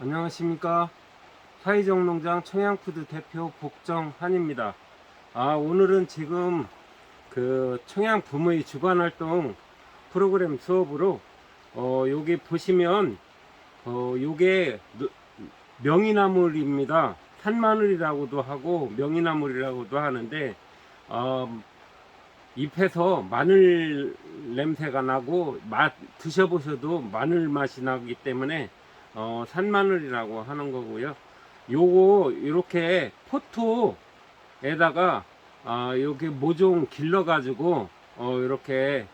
안녕하십니까? 사회정농장 청양푸드 대표 복정한입니다. 아 오늘은 지금 그 청양 부모의 주간활동 프로그램 수업으로 어 여기 보시면 어 요게 노- 명이나물입니다. 산마늘이라고도 하고 명이나물이라고도 하는데 어, 잎에서 마늘 냄새가 나고 맛 드셔보셔도 마늘 맛이 나기 때문에 어, 산마늘이라고 하는 거고요. 요거 이렇게 포토에다가 아, 여기 모종 길러 가지고 어, 이렇게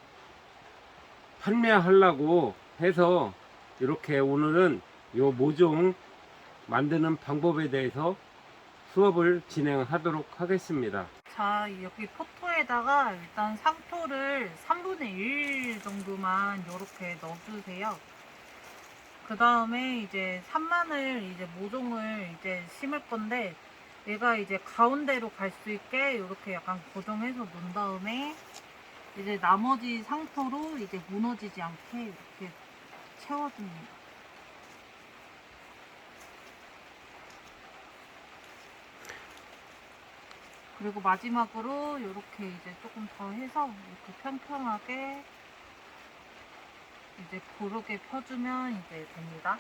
판매하려고 해서 이렇게 오늘은 요 모종 만드는 방법에 대해서 수업을 진행하도록 하겠습니다. 자, 여기 포토에다가 일단 상토를 3분의 1 정도만 이렇게 넣어주세요. 그 다음에 이제 산마늘 이제 모종을 이제 심을 건데 얘가 이제 가운데로 갈 수 있게 이렇게 약간 고정해서 놓은 다음에 이제 나머지 상토로 이제 무너지지 않게 이렇게 채워줍니다. 그리고 마지막으로 이렇게 이제 조금 더 해서 이렇게 평평하게 이제 고르게 펴주면 이제 됩니다.